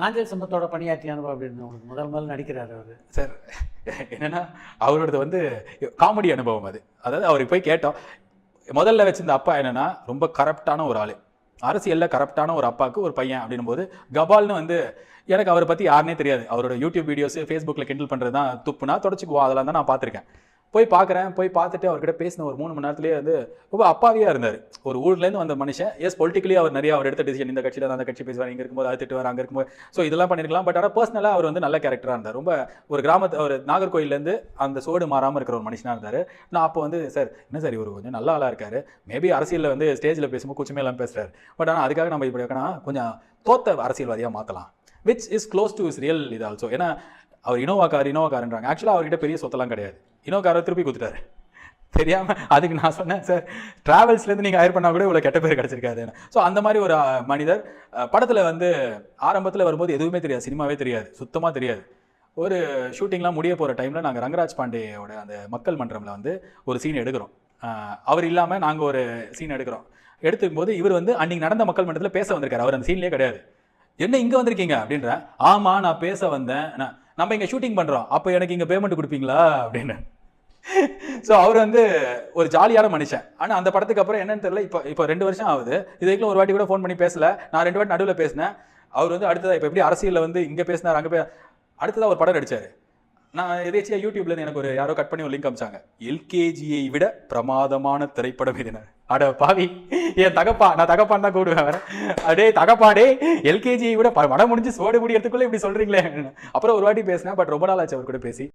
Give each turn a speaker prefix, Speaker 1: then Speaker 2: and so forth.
Speaker 1: நாஞ்சல் சம்பத்தோட பணியாற்றிய அனுபவம் அப்படின்னு உங்களுக்கு முதல் முதல்ல நடிக்கிறார் அவர்.
Speaker 2: சார் என்னன்னா அவரோடது வந்து காமெடி அனுபவம் அது. அதாவது அவருக்கு போய் கேட்டோம். முதல்ல வச்சிருந்த அப்பா என்னன்னா ரொம்ப கரப்டான ஒரு ஆள். அரசியலில் கரப்டான ஒரு அப்பாவுக்கு ஒரு பையன் அப்படின்னும் போது கபால்னு வந்து எனக்கு அவரை பற்றி யாருனே தெரியாது. அவரோட யூடியூப் வீடியோஸ் ஃபேஸ்புக்கில் கிண்டில் பண்ணுறது தான் துப்புனா தொடச்சிக்குவோம். அதெல்லாம் தான் நான் பார்த்துருக்கேன். போய் பார்க்குறேன் போய் பார்த்துட்டு அவர்கிட்ட பேசின ஒரு மூணு மணி நேரத்துலேயே வந்து ரொம்ப அப்பாவியாக இருந்தார். ஒரு ஊர்லேருந்து வந்த மனுஷன் எஸ் பொலிட்டிக்கலி அவர் நிறைய அவர் எடுத்த டிசிஷன் இந்த கட்சியில் அந்த கட்சி பேசுவார் இங்கே இருக்கும்போது அது திட்டுவார் அங்கே இருக்கும்போது ஸோ இதெல்லாம் பண்ணியிருக்கலாம். பட் ஆனால் பர்சனலாக அவர் வந்து நல்ல கேரக்டராக இருந்தார். ரொம்ப ஒரு கிராமத்து அவர் நாகர்கோயிலேருந்து அந்த சோடு மாறாமல் இருக்கிற ஒரு மனுஷனாக இருந்தார். நான் அப்போ வந்து சார் என்ன சார் இவர் கொஞ்சம் நல்ல ஆளாக இருக்காரு? மேபி அரசியலில் வந்து ஸ்டேஜில் பேசும்போது கூச்சமே எல்லாம் பேசுறாரு. பட் ஆனால் அதுக்காக நம்ம இப்படி வைக்கணும் கொஞ்சம் தோத்த அரசியல்வாதியாக மாற்றலாம் which is close to is real இது ஆல்சோ ஏன்னா அவர் இனோவா கார் இனோவா கார்ன்றாங்க ஆக்சுவலாக அவர்கிட்ட பெரிய சொத்தெல்லாம் கிடையாது. இனோவா காரை திருப்பி கொடுத்துட்டாரு. தெரியாம அதுக்கு நான் சொன்னேன் சார் டிராவல்ஸ்லேருந்து நீங்கள் ஹயர் பண்ணால் கூட இவ்வளோ கெட்ட பேர் கிடச்சிருக்காது ஸோ அந்த மாதிரி ஒரு மனிதர் படத்தில் வந்து ஆரம்பத்தில் வரும்போது எதுவுமே தெரியாது சினிமாவே தெரியாது சுத்தமாக தெரியாது. ஒரு ஷூட்டிங்லாம் முடிய போகிற டைமில் நாங்கள் ரங்கராஜ் பாண்டேயோட அந்த மக்கள் மன்றமில் வந்து ஒரு சீன் எடுக்கிறோம். அவர் இல்லாமல் நாங்கள் ஒரு சீன் எடுக்கிறோம். எடுத்துக்கும் போது இவர் வந்து அன்னைக்கு நடந்த மக்கள் மன்றத்தில் பேச வந்திருக்காரு. அவர் அந்த சீன்லேயே கிடையாது. என்ன இங்கே வந்திருக்கீங்க? அப்படின்ற ஆமாம் நான் பேச வந்தேன். நான் நம்ம இங்கே ஷூட்டிங் பண்ணுறோம் அப்போ எனக்கு இங்கே பேமெண்ட் கொடுப்பீங்களா? அப்படின்னு ஸோ அவர் வந்து ஒரு ஜாலியான மனுஷன். ஆனால் அந்த படத்துக்கு அப்புறம் என்னன்னு தெரியல. இப்போ இப்போ ரெண்டு வருஷம் ஆகுது. இதுக்குள்ள ஒரு வாட்டி கூட ஃபோன் பண்ணி பேசல. நான் ரெண்டு வாட்டி நடுவில் பேசினேன். அவர் வந்து அடுத்ததாக இப்போ எப்படி அரசியலில் வந்து இங்கே பேசினார் அங்கே பே அடுத்ததாக ஒரு படம் நடிச்சாரு. நான் எதேச்சியாக யூடியூப்லேருந்து எனக்கு ஒரு யாரோ கட் பண்ணி ஒரு லிங்க் அமிச்சாங்க. எல்கேஜியை விட பிரமாதமான திரைப்படம் இதுன்னு அட பாவி. என் தகப்பா நான் தகப்பான் தான் கூடுவேன் அடே தகப்பாடே எல்கேஜியை விட படம் முடிஞ்சு சோடு முடியறதுக்குள்ள இப்படி சொல்கிறீங்களே அப்புறம் ஒரு வாட்டி பேசினேன் பட் ரொம்ப நாள் ஆச்சு அவர் கூட பேசி.